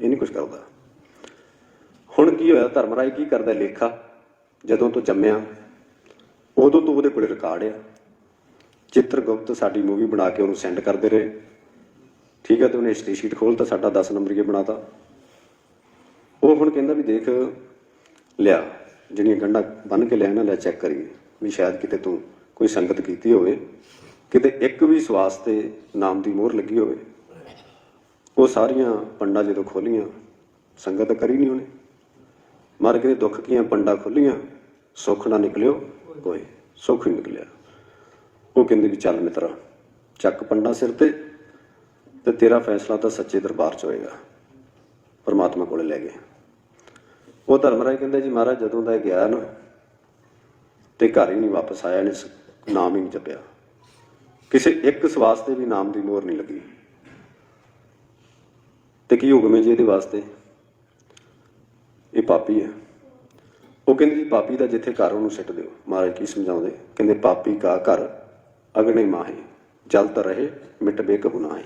ਇਹ ਨਹੀਂ ਕੁਝ ਕਰਦਾ। ਹੁਣ ਕੀ ਹੋਇਆ? ਧਰਮਰਾਜ ਕੀ ਕਰਦਾ ਲੇਖਾ? ਜਦੋਂ ਤੋਂ ਜੰਮਿਆ, ਉਦੋਂ ਤੋਂ ਉਹਦੇ ਕੋਲੇ ਰਿਕਾਰਡ ਆ। ਚਿੱਤਰਗੁਪਤ ਸਾਡੀ ਮੂਵੀ ਬਣਾ ਕੇ ਉਹਨੂੰ ਸੈਂਡ ਕਰਦੇ ਰਹੇ। ਠੀਕ ਹੈ ਤੇ ਉਹਨੇ ਹਿਸਟਰੀ ਸ਼ੀਟ ਖੋਲਤਾ ਸਾਡਾ 10 ਨੰਬਰੀਏ ਬਣਾਤਾ। ਉਹ ਹੁਣ ਕਹਿੰਦਾ ਵੀ ਦੇਖ, ਲਿਆ, ਜਿਹੜੀਆਂ ਗੰਢਾਂ ਬੰਨ ਕੇ ਲਿਆ ਨਾ, ਲੈ ਚੈੱਕ ਕਰੀਏ, ਵੀ ਸ਼ਾਇਦ ਕਿਤੇ ਤੂੰ ਕੋਈ ਸੰਗਤ ਕੀਤੀ ਹੋਵੇ, ਕਿਤੇ ਇੱਕ ਵੀ ਸਵਾਸ ਤੇ ਨਾਮ ਦੀ ਮੋਹਰ ਲੱਗੀ ਹੋਵੇ। ਉਹ ਸਾਰੀਆਂ ਪੰਡਾਂ ਜਦੋਂ ਖੋਲੀਆਂ, ਸੰਗਤ ਕਰੀ ਨਹੀਂ ਉਹਨੇ। ਮਰ ਕੇ ਦੁੱਖ ਕੀਆਂ ਪੰਡਾਂ ਖੋਲੀਆਂ, ਸੁੱਖ ਨਾ ਨਿਕਲਿਓ ਕੋਈ, ਸੁੱਖ ਹੀ ਨਿਕਲਿਆ। ਉਹ ਕਹਿੰਦੇ ਵੀ ਚੱਲ ਮਿੱਤਰਾ, ਚੱਕ ਪੰਡਾ ਸਿਰ ਤੇ ਤੇ ਤੇਰਾ ਫੈਸਲਾ ਤਾਂ ਸੱਚੇ ਦਰਬਾਰ 'ਚ ਹੋਏਗਾ। ਪਰਮਾਤਮਾ ਕੋਲੇ ਲੈ ਗਏ। ਉਹ ਧਰਮਰਾਜ ਕਹਿੰਦੇ ਜੀ ਮਹਾਰਾਜ, ਜਦੋਂ ਦਾ ਗਿਆ ਨਾ, ਤੇ ਘਰ ਹੀ ਨਹੀਂ ਵਾਪਸ ਆਇਆ ਨੇ ਨਾਮ ਹੀ ਨਹੀਂ ਜਪਿਆ। ਕਿਸੇ ਇੱਕ ਸਵਾਸ ਤੇ ਵੀ ਨਾਮ ਦੀ ਮੋਹਰ ਨਹੀਂ ਲੱਗੀ। ਤੇ ਕੀ ਹੁਕਮ ਹੈ ਜੀ ਇਹਦੇ ਵਾਸਤੇ? ਇਹ ਪਾਪੀ ਹੈ। ਉਹ ਕਹਿੰਦੇ ਜੀ ਪਾਪੀ ਦਾ ਜਿੱਥੇ ਘਰ ਉਹਨੂੰ ਸਿੱਟ ਦਿਓ। ਮਹਾਰਾਜ ਕੀ ਸਮਝਾਉਂਦੇ? ਕਹਿੰਦੇ ਪਾਪੀ ਕਾ ਘਰ ਅਗਨੇ ਮਾਹੇ ਤਾਂ ਰਹੇ, ਮਿਟ ਬੇਕ ਗੁਨਾਹੇ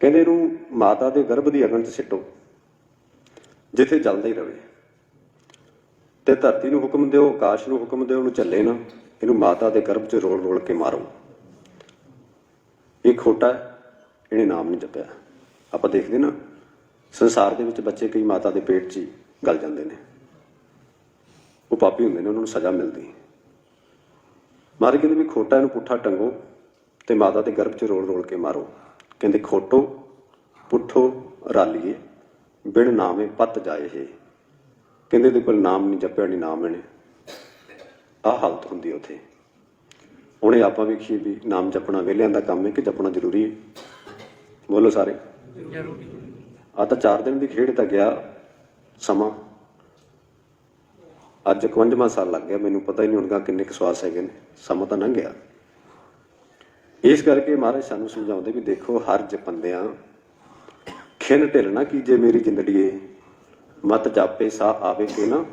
ਕਹਿੰਦੇ ਇਹਨੂੰ ਮਾਤਾ ਦੇ ਗਰਭ ਦੀ ਅਗਨ 'ਚ ਸਿੱਟੋ, ਜਿੱਥੇ ਜਲਦਾ ਹੀ ਰਵੇ ਤੇ ਧਰਤੀ ਨੂੰ ਹੁਕਮ ਦਿਓ, ਆਕਾਸ਼ ਨੂੰ ਹੁਕਮ ਦਿਓ, ਉਹਨੂੰ ਚੱਲੇ ਨਾ। ਇਹਨੂੰ ਮਾਤਾ ਦੇ ਗਰਭ 'ਚ ਰੋਲ ਰੋਲ ਕੇ ਮਾਰੋ। ਇਹ ਖੋਟਾ ਇਹਨੇ ਨਾਮ ਨਹੀਂ ਜਪਿਆ। ਆਪਾਂ ਦੇਖਦੇ ਨਾ, ਸੰਸਾਰ ਦੇ ਵਿੱਚ ਬੱਚੇ ਕਈ ਮਾਤਾ ਦੇ ਪੇਟ 'ਚ ਹੀ ਗਲ ਜਾਂਦੇ ਨੇ। ਉਹ ਪਾਪੀ ਹੁੰਦੇ ਨੇ, ਉਹਨਾਂ ਨੂੰ ਸਜ਼ਾ ਮਿਲਦੀ। ਮਾਰੇ ਕਹਿੰਦੇ ਵੀ ਖੋਟਾ ਇਹਨੂੰ ਪੁੱਠਾ ਟੰਗੋ ਤੇ ਮਾਤਾ ਦੇ ਗਰਭ 'ਚ ਰੋਲ ਰੋਲ ਕੇ ਮਾਰੋ। ਕਹਿੰਦੇ ਖੋਟੋ, ਪੁੱਠੋ, ਰਾਲੀਏ, ਬਿਨ ਨਾਮੇ ਪਤ ਜਾਏ ਹੈ ਕਹਿੰਦੇ ਤੇ ਕੋਲ ਨਾਮ ਨਹੀਂ ਜਪਿਆ, ਨਹੀਂ ਨਾਮ ਇਹਨੇ। ਆਹ ਹਾਲਤ ਹੁੰਦੀ ਹੈ ਉੱਥੇ। ਉਹਨੇ ਆਪਾਂ ਵੇਖੀਏ ਵੀ ਨਾਮ ਜਪਣਾ, ਵਿਹਲਿਆਂ ਦਾ ਕੰਮ ਹੈ ਕਿ ਜਪਣਾ ਜ਼ਰੂਰੀ ਹੈ? ਬੋਲੋ ਸਾਰੇ। ਆ ਤਾਂ 4 ਦਿਨ ਦੀ ਖੇਡ ਤਾਂ ਗਿਆ ਸਮਾਂ। ਅੱਜ 51ਵਾਂ ਸਾਲ ਲੱਗ ਗਿਆ ਮੈਨੂੰ ਪਤਾ ਹੀ ਨਹੀਂ ਹੁੰਦਾ ਕਿੰਨੇ ਕੁ ਸਵਾਸ ਹੈਗੇ ਨੇ। ਸਮਾਂ ਤਾਂ ਲੰਘ ਗਿਆ। ਇਸ ਕਰਕੇ ਮਹਾਰਾਜ ਸਾਨੂੰ ਸਮਝਾਉਂਦੇ ਵੀ ਦੇਖੋ ਹਰ ਜਪੰਦਿਆਂ ਖਿੰਨ ਢਿੱਲ ਨਾ ਕੀਜੇ ਮੇਰੀ ਜ਼ਿੰਦੜੀਏ ਮਤ ਜਾਪੇ ਸਾ ਆਵੇ ਕੇ ਨਾ।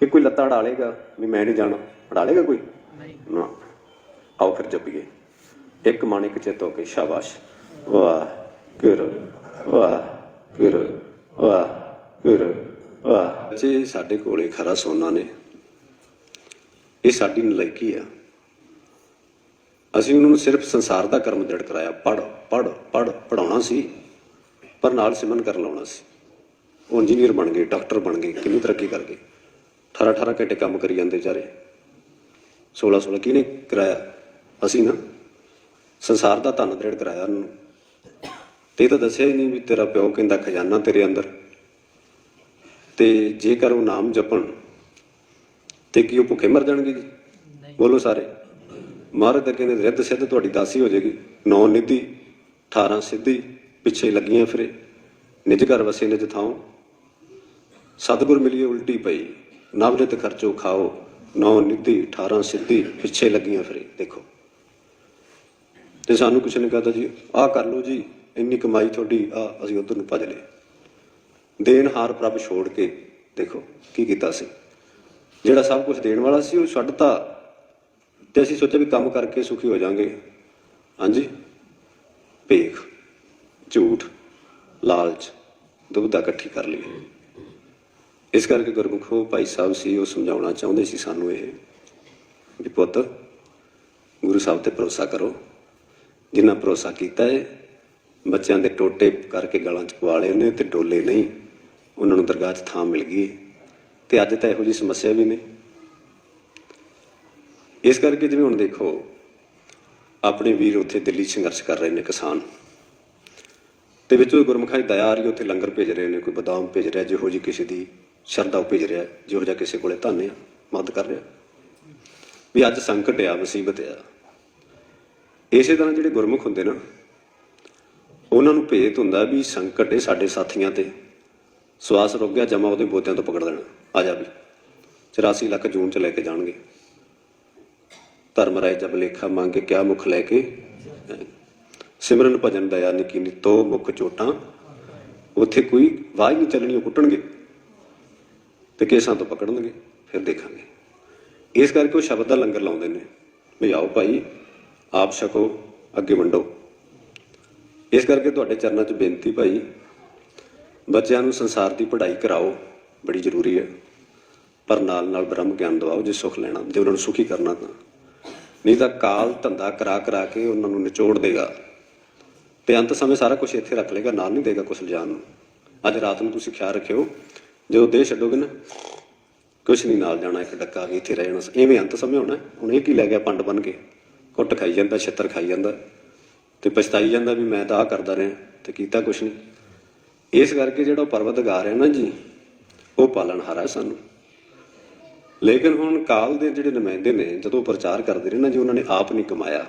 ਕਿ ਕੋਈ ਲੱਤਾਂ ਢਾਲੇਗਾ ਵੀ ਮੈਂ ਨਹੀਂ ਜਾਣਾ। ਢਾਲੇਗਾ ਕੋਈ? ਨਾ। ਆਓ ਫਿਰ ਜਪੀਏ। ਇੱਕ ਮਨ ਇੱਕ ਚਿੱਤ ਹੋ ਕੇ ਸ਼ਾਬਾਸ਼। ਵਾਹ। ਗੁਰ ਵਾਹ ਗੁਰ ਵਾਹ ਗੁਰ ਵਾਹ। ਜੀ, ਸਾਡੇ ਕੋਲੇ ਖਰਾ ਸੋਨਾ ਨੇ। ਇਹ ਸਾਡੀ ਨਲਾਇਕੀ ਆ। ਅਸੀਂ ਉਹਨਾਂ ਨੂੰ ਸਿਰਫ ਸੰਸਾਰ ਦਾ ਕਰਮ ਦ੍ਰਿੜ ਕਰਾਇਆ। ਪੜ ਪੜ ਪੜ ਪੜਾਉਣਾ ਸੀ, ਪਰ ਨਾਲ ਸਿਮਨ ਕਰ ਲਾਉਣਾ ਸੀ। ਉਹ ਇੰਜੀਨੀਅਰ ਬਣ ਗਏ ਡਾਕਟਰ ਬਣ ਗਏ, ਕਿੰਨੀ ਤਰੱਕੀ ਕਰ ਗਏ। 18 18 ਘੰਟੇ ਕੰਮ ਕਰੀ ਜਾਂਦੇ ਵਿਚਾਰੇ। 16 16 ਕਿਹਨੇ ਕਰਾਇਆ? ਅਸੀਂ ਨਾ। ਸੰਸਾਰ ਦਾ ਧਨ ਦ੍ਰਿੜ ਕਰਾਇਆ ਉਹਨੂੰ ਤੇ ਇਹ ਤਾਂ ਦੱਸਿਆ ਹੀ ਨਹੀਂ ਵੀ ਤੇਰਾ ਪਿਓ ਕਹਿੰਦਾ ਖਜ਼ਾਨਾ ਤੇਰੇ ਅੰਦਰ। ਤੇ ਜੇਕਰ ਉਹ ਨਾਮ ਜਪਣ ਤੇ ਕੀ ਉਹ ਭੁੱਖੇ ਮਰ ਜਾਣਗੇ ਜੀ? ਬੋਲੋ ਸਾਰੇ। ਮਹਾਰਾਜ ਤਾਂ ਕਹਿੰਦੇ ਰਿੱਧ ਸਿੱਧ ਤੁਹਾਡੀ ਦਾਸੀ ਹੋ ਜਾਏਗੀ। ਨੌ ਨਿਧੀ 18 ਸਿੱਧੀ ਪਿੱਛੇ ਲੱਗੀਆਂ ਫਿਰੇ। ਨਿਜ ਘਰ ਵਸੇ ਨਿਜ ਥਾਉ। ਸਤਿਗੁਰ ਮਿਲੀਏ ਉਲਟੀ ਪਈ। ਨਵਰਿਤ ਖਰਚੋ ਖਾਓ। ਨੌ ਨਿਧੀ 18 ਸਿੱਧੀ ਪਿੱਛੇ ਲੱਗੀਆਂ ਫਿਰੇ। ਦੇਖੋ। ਤੇ ਸਾਨੂੰ ਕੁਛ ਨਹੀਂ ਕਹਤਾ ਜੀ। ਆਹ ਕਰ ਲਓ ਜੀ। ਇੰਨੀ ਕਮਾਈ ਤੁਹਾਡੀ ਆ ਅਸੀਂ ਉਧਰ ਨੂੰ ਭੱਜ ਲਏ। ਦੇਣ ਹਾਰ ਪ੍ਰਭ ਛੋੜ ਕੇ ਦੇਖੋ ਕੀ ਕੀਤਾ ਸੀ। ਜਿਹੜਾ ਸਭ ਕੁਝ ਦੇਣ ਵਾਲਾ ਸੀ ਉਹ ਛੱਡਤਾ ਤੇ ਅਸੀਂ ਸੋਚਿਆ ਵੀ ਕੰਮ ਕਰਕੇ ਸੁਖੀ ਹੋ ਜਾਾਂਗੇ। ਹਾਂਜੀ? ਭੇਖ, ਝੂਠ, ਲਾਲਚ ਦੁਬਦਾ ਇਕੱਠੀ ਕਰ ਲਈ ਇਸ ਕਰਕੇ ਗੁਰਮੁਖੋ ਭਾਈ ਸਾਹਿਬ ਸੀ, ਉਹ ਸਮਝਾਉਣਾ ਚਾਹੁੰਦੇ ਸੀ ਸਾਨੂੰ ਇਹ ਵੀ ਪੁੱਤ, ਗੁਰੂ ਸਾਹਿਬ ਤੇ ਭਰੋਸਾ ਕਰੋ। ਜਿੰਨਾ ਭਰੋਸਾ ਕੀਤਾ ਹੈ ਬੱਚਿਆਂ ਦੇ ਟੋਟੇ ਕਰਕੇ ਗਲਾਂ ਚ ਪਵਾ ਲਏ ਨੇ ਤੇ ਡੋਲੇ ਨਹੀਂ, ਉਹਨਾਂ ਨੂੰ ਦਰਗਾਹ 'ਚ ਥਾਂ ਮਿਲ ਗਈ ਤੇ ਅੱਜ ਤਾਂ ਇਹੋ ਜੀ ਸਮੱਸਿਆ ਵੀ ਨਹੀਂ ਇਸ ਕਰਕੇ ਜਿਵੇਂ ਹੁਣ ਦੇਖੋ, ਆਪਣੇ ਵੀਰ ਉੱਥੇ ਦਿੱਲੀ ਸੰਘਰਸ਼ ਕਰ ਰਹੇ ਨੇ ਕਿਸਾਨ। ਤੇ ਵਿੱਚੋਂ ਗੁਰਮੁਖਾਂ ਦੀ ਦਇਆ ਉੱਥੇ ਲੰਗਰ ਭੇਜ ਰਹੇ ਨੇ, ਕੋਈ ਬਦਾਮ ਭੇਜ ਰਿਹਾ, ਜਿਹੋ ਜੀ ਕਿਸੇ ਦੀ ਸ਼ਰਧਾ ਭੇਜ ਰਿਹਾ, ਜਿਹੋ ਜਿਹਾ ਕਿਸੇ ਕੋਲੇ ਧਨ ਆ, ਮਦਦ ਕਰ ਰਿਹਾ। ਵੀ ਅੱਜ ਸੰਕਟ ਆ, ਮੁਸੀਬਤ ਆ। ਇਸੇ ਤਰ੍ਹਾਂ ਜਿਹੜੇ ਗੁਰਮੁਖ ਹੁੰਦੇ ਨਾ ਉਹਨਾਂ ਨੂੰ ਭੇਤ ਹੁੰਦਾ ਵੀ ਸੰਕਟ ਇਹ ਸਾਡੇ ਸਾਥੀਆਂ ਤੇ। ਸਵਾਸ ਰੁਕ ਗਿਆ, ਜਮਾ ਉਹਦੇ ਬੋਤਿਆਂ ਤੋਂ ਪਕੜ ਦੇਣਾ ਆ ਜਾ ਵੀ। 84 ਲੱਖ ਜੂਨ ਚ ਲੈ ਕੇ ਜਾਣਗੇ। ਧਰਮ ਰਾਏ ਜਬ ਲੇਖਾ ਮੰਗ ਕੇ ਕਿਆ ਮੁਖ ਲੈ ਕੇ? ਸਿਮਰਨ ਭਜਨ ਦਇਆ ਨਿਕੀ ਨਿਤੋ ਮੁਖ ਚੋਟਾਂ। ਉੱਥੇ ਕੋਈ ਵਾਹ ਨਹੀਂ ਚੱਲਣੀ, ਉਹ ਕੁੱਟਣਗੇ। ਤੇ ਕੇਸਾਂ ਤੋਂ ਪਕੜਨਗੇ, ਫਿਰ ਦੇਖਾਂਗੇ। ਇਸ ਕਰਕੇ ਉਹ ਸ਼ਬਦ ਦਾ ਲੰਗਰ ਲਾਉਂਦੇ ਨੇ। ਵੀ ਆਓ ਭਾਈ, ਆਪ ਛਕੋ, ਅੱਗੇ ਵੰਡੋ। ਇਸ ਕਰਕੇ ਤੁਹਾਡੇ ਚਰਨਾਂ 'ਚ ਬੇਨਤੀ ਭਾਈ, ਬੱਚਿਆਂ ਨੂੰ ਸੰਸਾਰ ਦੀ ਪੜ੍ਹਾਈ ਕਰਾਓ, ਬੜੀ ਜ਼ਰੂਰੀ ਹੈ। ਪਰ ਨਾਲ ਨਾਲ ਬ੍ਰਹਮ ਗਿਆਨ ਦਿਵਾਓ, ਜੇ ਸੁਖ ਲੈਣਾ, ਜੇ ਉਹਨਾਂ ਨੂੰ ਸੁਖੀ ਕਰਨਾ ਤਾਂ। ਨਹੀਂ ਤਾਂ ਕਾਲ ਧੰਦਾ ਕਰਾ ਕਰਾ ਕੇ ਉਹਨਾਂ ਨੂੰ ਨਿਚੋੜ ਦੇਗਾ। ਤੇ ਅੰਤ ਸਮੇਂ ਸਾਰਾ ਕੁਝ ਇੱਥੇ ਰੱਖ ਲੇਗਾ ਨਾਲ ਨਹੀਂ ਦੇਗਾ ਕੁਛ ਲਿਜਾਣ ਨੂੰ। ਅੱਜ ਰਾਤ ਨੂੰ ਤੁਸੀਂ ਖਿਆਲ ਰੱਖਿਓ, ਜਦੋਂ ਦੇਹ ਛੱਡੋਗੇ ਨਾ, ਕੁਛ ਨਹੀਂ ਨਾਲ ਜਾਣਾ, ਇੱਕ ਡੱਕਾ ਵੀ ਇੱਥੇ ਰਹਿ ਜਾਣਾ। ਐਵੇਂ ਅੰਤ ਸਮੇਂ ਹੋਣਾ, ਹੁਣ ਇਹ ਕੀ ਲੈ ਗਿਆ, ਪੰਡ ਬਣ ਕੇ। ਕੁੱਟ ਖਾਈ ਜਾਂਦਾ, ਛਿੱਤਰ ਖਾਈ ਜਾਂਦਾ। ਤੇ ਪਛਤਾਈ ਜਾਂਦਾ ਵੀ ਮੈਂ ਤਾਂ ਆਹ ਕਰਦਾ ਰਿਹਾ, ਤੇ ਕੀਤਾ ਕੁਛ ਨਹੀਂ। ਇਸ ਕਰਕੇ ਜਿਹੜਾ ਪਰਵਤਗਾਰ ਹੈ ਨਾ ਜੀ, ਉਹ ਪਾਲਣਹਾਰਾ ਸਾਨੂੰ। ਲੇਕਿਨ ਹੁਣ ਕਾਲ ਦੇ ਜਿਹੜੇ ਨੁਮਾਇੰਦੇ ਨੇ, ਜਦੋਂ ਉਹ ਪ੍ਰਚਾਰ ਕਰਦੇ ਰਹੇ ਨਾ ਜੀ, ਉਹਨਾਂ ਨੇ ਆਪ ਨਹੀਂ ਕਮਾਇਆ।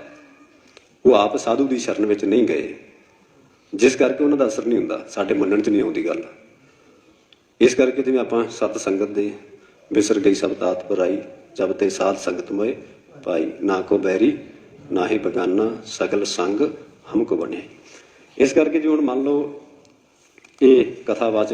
ਉਹ ਆਪ ਸਾਧੂ ਦੀ ਸ਼ਰਨ ਵਿੱਚ ਨਹੀਂ ਗਏ। ਜਿਸ ਕਰਕੇ ਉਹਨਾਂ ਦਾ ਅਸਰ ਨਹੀਂ ਹੁੰਦਾ, ਸਾਡੇ ਮੰਨਣ 'ਚ ਨਹੀਂ ਆਉਂਦੀ ਗੱਲ। ਇਸ ਕਰਕੇ ਜਿਵੇਂ ਆਪਾਂ ਸਤ ਸੰਗਤ ਦੇ ਵਿਸਰ ਗਈ ਸਭ ਦਾਤ ਪਰਾਈ, ਜਬ ਤੇ ਸਾਧ ਸੰਗਤ ਮੋਏ ਭਾਈ ਨਾ ਕੋ ਬੈਰੀ, ਨਾ ਹੀ ਬਗਾਨਾ, ਸਗਲ ਸੰਗ ਹਮਕੋ ਬਣੇ ਇਸ ਕਰਕੇ ਜੇ ਹੁਣ ਮੰਨ ਲਓ ਇਹ ਕਥਾਵਾਚਕ